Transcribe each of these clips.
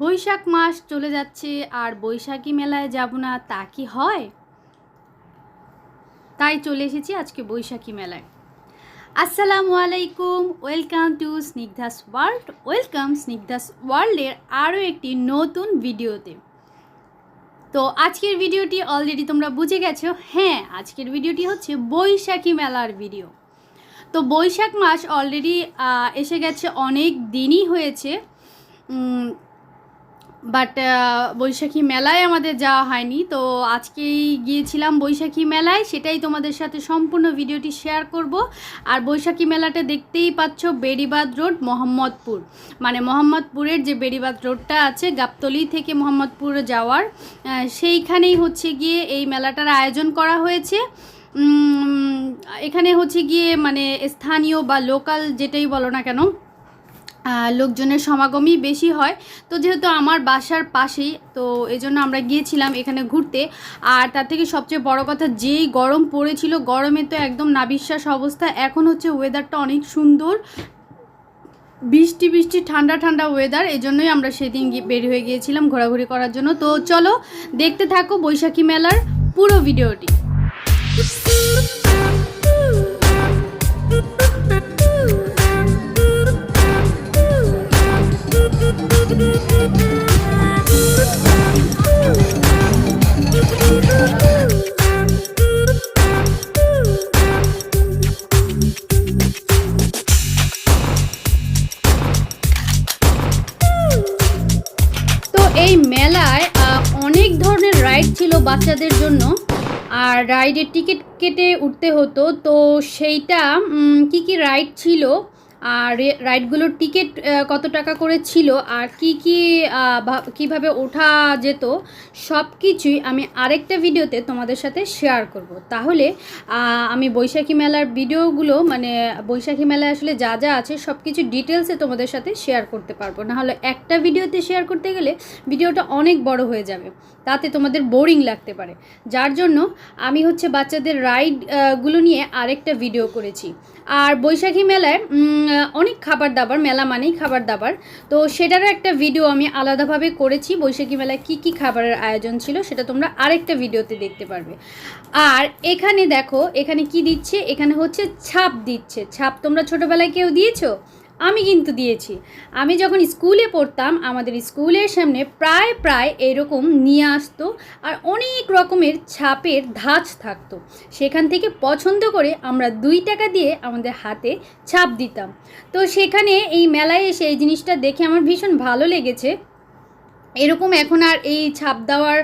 বৈশাখ মাস চলে যাচ্ছে আর বৈশাখী মেলায় যাব না, তা কি হয়? তাই চলে এসেছি আজকে বৈশাখী মেলায়। আসসালামু আলাইকুম, welcome to Snigdha's world. Welcome Snigdha's ওয়ার্ল্ডের আরও একটি নতুন ভিডিওতে। তো আজকের ভিডিওটি অলরেডি তোমরা বুঝে গেছো? হ্যাঁ আজকের ভিডিওটি হচ্ছে বৈশাখী মেলার ভিডিও তো বৈশাখ মাস অলরেডি এসে গেছে অনেক দিনই হয়েছে। বাট বৈশাখী মেলায় আমাদের যাওয়া হয়নি। তো আজকেই গিয়েছিলাম বৈশাখী মেলায়। সেটাই তোমাদের সাথে সম্পূর্ণ ভিডিওটি শেয়ার করব। আর বৈশাখী মেলাটা দেখতেই পাচ্ছ বেড়িবাদ রোড, মোহাম্মদপুর। মানে মোহাম্মদপুরের যে বেড়িবাদ রোডটা আছে, গাবতলি থেকে মোহাম্মদপুর যাওয়ার সেইখানেই হচ্ছে গিয়ে এই মেলাটার আয়োজন করা হয়েছে। এখানে হচ্ছে গিয়ে মানে স্থানীয় বা লোকাল যেটাই বলো না কেন লোকজনের সমাগমই বেশি হয়। তো যেহেতু আমার বাসার পাশেই, তো এই জন্য আমরা গিয়েছিলাম এখানে ঘুরতে। আর তার থেকে সবচেয়ে বড় কথা, যেই গরম পড়েছিল, গরমে তো একদম নাবিশ্বাস অবস্থা। এখন হচ্ছে ওয়েদারটা অনেক সুন্দর। বৃষ্টি বৃষ্টি, ঠান্ডা ঠান্ডা ওয়েদার এই জন্যই আমরা সেদিন বের হয়ে গিয়েছিলাম ঘোরাঘুরি করার জন্য। তো চলো, দেখতে থাকো বৈশাখী মেলার পুরো ভিডিওটি। রাইড ছিল বাচ্চাদের জন্য। আর রাইডের টিকিট কেটে উঠতে হতো। তো সেইটা কি কি রাইড ছিল আর রাইডগুলোর টিকিট কত টাকা করে ছিল আর কি কি কীভাবে ওঠা যেত সব কিছুই আমি আরেকটা ভিডিওতে তোমাদের সাথে শেয়ার করব। তাহলে আমি বৈশাখী মেলার ভিডিওগুলো মানে বৈশাখী মেলায় আসলে যা যা আছে সব কিছু ডিটেলসে তোমাদের সাথে শেয়ার করতে পারব। না হলে একটা ভিডিওতে শেয়ার করতে গেলে ভিডিওটা অনেক বড় হয়ে যাবে। তাতে তোমাদের বোরিং লাগতে পারে। যার জন্য আমি হচ্ছে বাচ্চাদের রাইডগুলো নিয়ে আরেকটা ভিডিও করেছি। আর বৈশাখী মেলায় অনেক খাবার দাবার, মেলা মানেই খাবার দাবার। তো সেটারও একটা ভিডিও আমি আলাদাভাবে করেছি, বৈশাখী মেলায় কি কি খাবারের আয়োজন ছিল সেটা তোমরা আরেকটা ভিডিওতে দেখতে পারবে। আর এখানে দেখো, এখানে কি দিচ্ছে? এখানে হচ্ছে ছাপ দিচ্ছে। ছাপ তোমরা ছোটোবেলায় কেউ দিয়েছ? আমি কিন্তু দিয়েছি। আমি যখন স্কুলে পড়তাম, আমাদের স্কুলের সামনে প্রায় প্রায় এরকম নিয়ে আসতো আর অনেক রকমের ছাপের ধাঁচ থাকতো। সেখান থেকে পছন্দ করে আমরা দুই টাকা দিয়ে আমাদের হাতে ছাপ দিতাম। তো সেখানে এই মেলায় এসে এই জিনিসটা দেখে আমার ভীষণ ভালো লেগেছে। এরকম এখন আর এই ছাপ দেওয়ার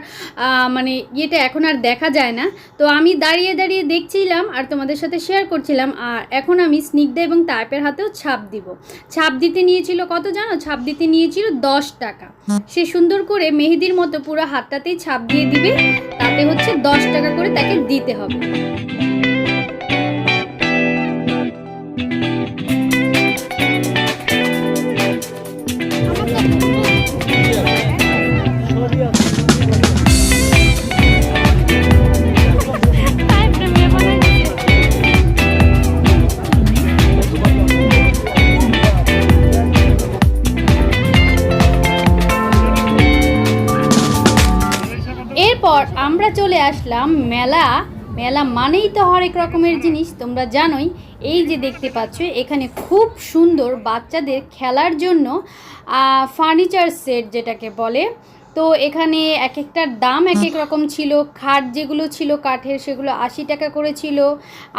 মানে ইয়েটা এখন আর দেখা যায় না। তো আমি দাঁড়িয়ে দাঁড়িয়ে দেখছিলাম আর তোমাদের সাথে শেয়ার করছিলাম, আর এখন আমি স্নিগ্ধা এবং তাইপের হাতেও ছাপ দিব। ছাপ দিতে নিয়েছিল কত জানো? ছাপ দিতে নিয়েছিল দশ টাকা। সে সুন্দর করে মেহেদির মতো পুরো হাতটাতেই ছাপ দিয়ে দিবে, তাতে হচ্ছে দশ টাকা করে তাকে দিতে হবে। আমরা চলে আসলাম মেলা। মেলা মানেই তো হরেক রকমের জিনিস, তোমরা জানোই। এই যে দেখতে পাচ্ছ, এখানে খুব সুন্দর বাচ্চাদের খেলার জন্য ফার্নিচার সেট যেটাকে বলে তো এখানে এক একটার দাম এক এক রকম ছিল। খাট যেগুলো ছিল কাঠের সেগুলো আশি টাকা করে ছিল।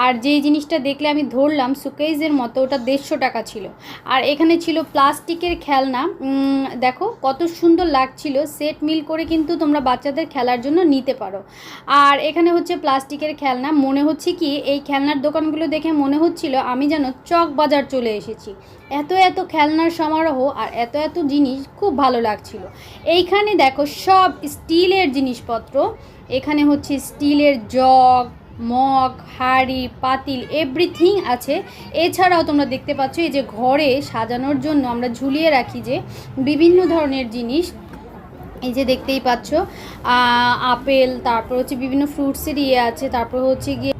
আর যেই জিনিসটা দেখলে আমি ধরলাম সুকেইজের মতো, ওটা দেড়শো টাকা ছিল। আর এখানে ছিল প্লাস্টিকের খেলনা। দেখো কত সুন্দর লাগছিল। সেট মিল করে কিন্তু তোমরা বাচ্চাদের খেলার জন্য নিতে পারো। আর এখানে হচ্ছে প্লাস্টিকের খেলনা। মনে হচ্ছে কি, এই খেলনার দোকানগুলো দেখে মনে হচ্ছিল আমি যেন চক বাজার চলে এসেছি। এত এত খেলনার সমারোহ আর এত এত জিনিস খুব ভালো লাগছিল। এইখানে দেখো, সব স্টিলের জিনিসপত্র। এখানে হচ্ছে স্টিলের জগ, মগ, হাড়ি, পাতিল এভরিথিং আছে। এছাড়াও তোমরা দেখতে পাচ্ছ এই যে ঘরে সাজানোর জন্য আমরা ঝুলিয়ে রাখি যে বিভিন্ন ধরনের জিনিস। এই যে দেখতেই পাচ্ছ আপেল, তারপর হচ্ছে বিভিন্ন ফ্রুটসের ইয়ে আছে, তারপর হচ্ছে গিয়ে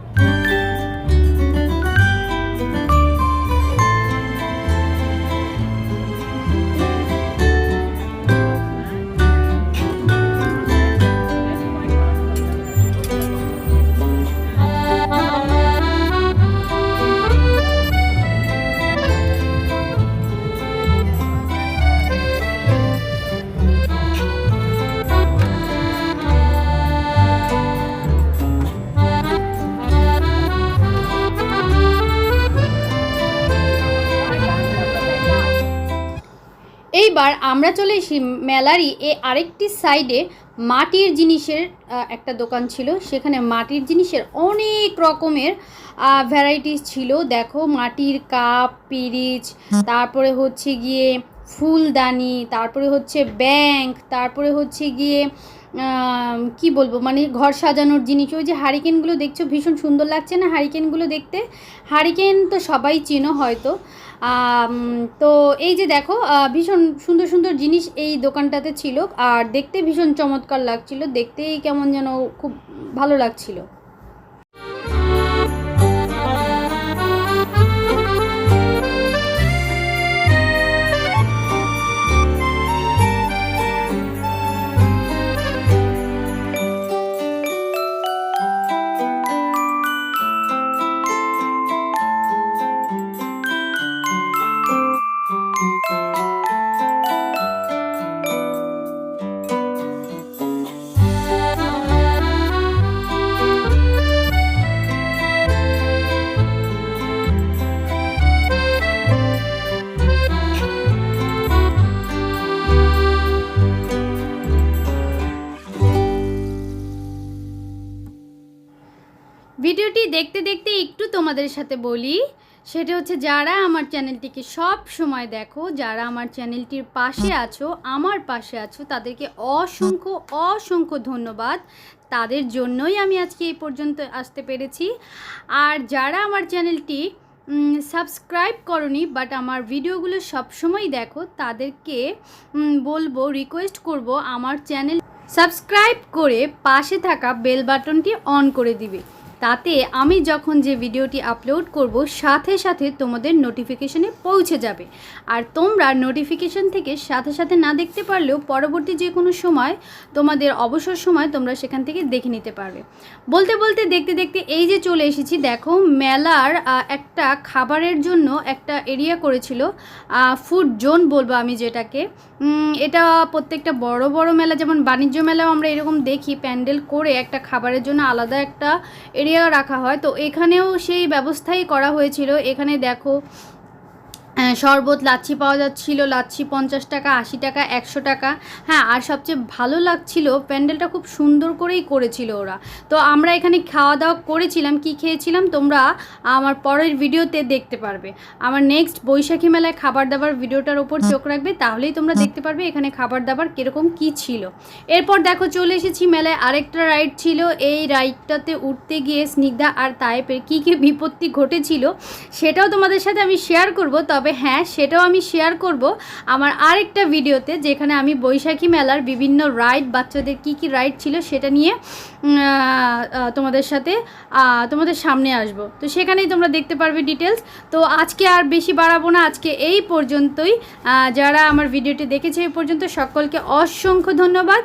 এবার আমরা চলে এসি মেলারই এ আরেকটি সাইডে মাটির জিনিসের একটা দোকান ছিল। সেখানে মাটির জিনিসের অনেক রকমের ভ্যারাইটিস ছিল। দেখো, মাটির কাপ, পিরিচ, তারপরে হচ্ছে গিয়ে ফুলদানি, তারপরে হচ্ছে ব্যাংক, তারপরে হচ্ছে গিয়ে কি বলব? মানে ঘর সাজানোর জিনিস। ওই যে হারিকেনগুলো দেখছ? ভীষণ সুন্দর লাগছে না হারিকেনগুলো দেখতে? হারিকেন তো সবাই চেনো হয়তো। তো এই যে দেখো ভীষণ সুন্দর সুন্দর জিনিস এই দোকানটাতে ছিল। আর দেখতে ভীষণ চমৎকার লাগছিল। দেখতেই কেমন যেন খুব ভালো লাগছিল। ভিডিওটি দেখতে দেখতে একটু তোমাদের সাথে বলি সেটা হচ্ছে যারা আমার চ্যানেলটিকে সব সময় দেখো যারা আমার চ্যানেলটির পাশে আছো আমার পাশে আছো তাদেরকে অসংখ্য অসংখ্য ধন্যবাদ। তাদের জন্যই আমি আজকে এই পর্যন্ত আসতে পেরেছি। আর যারা আমার চ্যানেলটি সাবস্ক্রাইব করনি বাট আমার ভিডিওগুলো সবসময় দেখো তাদেরকে বলব রিকোয়েস্ট করব আমার চ্যানেল সাবস্ক্রাইব করে পাশে থাকা বেল বাটনটি অন করে দিবে। তাতে আমি যখন যে ভিডিওটি আপলোড করব, সাথে সাথে তোমাদের নোটিফিকেশনে পৌঁছে যাবে। আর তোমরা নোটিফিকেশন থেকে সাথে সাথে না দেখতে পারলেও পরবর্তী যে কোনো সময়, তোমাদের অবসর সময় তোমরা সেখান থেকে দেখে নিতে পারবে। বলতে বলতে, দেখতে দেখতে এই যে চলে এসেছি, দেখো মেলার একটা খাবারের জন্য একটা এরিয়া করেছিল ফুড জোন বলব আমি যেটাকে। এটা প্রত্যেকটা বড় বড় মেলা, যেমন বাণিজ্য মেলাও আমরা এরকম দেখি, প্যান্ডেল করে একটা খাবারের জন্য আলাদা একটা এরিয়া রাখা হয়। তো এখানেও সেই ব্যবস্থাই করা হয়েছিল। এখানে দেখো শরবত লাচ্ছি পাওয়া যাচ্ছিল লাচ্ছি পঞ্চাশ টাকা আশি টাকা একশো টাকা। হ্যাঁ আর সবচেয়ে ভালো লাগছিল প্যান্ডেলটা খুব সুন্দর করেই করেছিল ওরা। তো আমরা এখানে খাওয়া দাওয়া করেছিলাম কি খেয়েছিলাম তোমরা আমার পরের ভিডিওতে দেখতে পারবে। আমার নেক্সট বৈশাখী মেলায় খাবার দাবার ভিডিওটার ওপর চোখ রাখবে তাহলেই তোমরা দেখতে পারবে এখানে খাবার দাবার কীরকম কি ছিল। এরপর দেখো চলে এসেছি মেলায় আরেকটা রাইড ছিল। এই রাইডটাতে উঠতে গিয়ে স্নিগ্ধা আর তায়েপের কী কী বিপত্তি ঘটেছিল সেটাও তোমাদের সাথে আমি শেয়ার করব তবে হ্যাঁ সেটাও আমি শেয়ার করব আমার আরেকটা ভিডিওতে যেখানে আমি বৈশাখী মেলার বিভিন্ন রাইড বাচ্চাদের কি কি রাইড ছিল সেটা নিয়ে তোমাদের সাথে তোমাদের সামনে আসব। তো সেখানেই তোমরা দেখতে পারবে ডিটেলস তো আজকে আর বেশি বাড়াবো না। আজকে এই পর্যন্তই। যারা আমার ভিডিওটি দেখেছে এই পর্যন্ত সকলকে অসংখ্য ধন্যবাদ।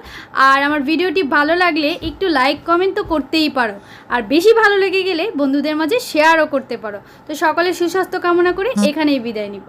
আর আমার ভিডিওটি ভালো লাগলে একটু লাইক কমেন্ট তো করতেই পারো। আর বেশি ভালো লেগে গেলে বন্ধুদের মাঝে শেয়ারও করতে পারো। তো সকলে সুস্বাস্থ্য কামনা করে এখানেই বিদায় নিব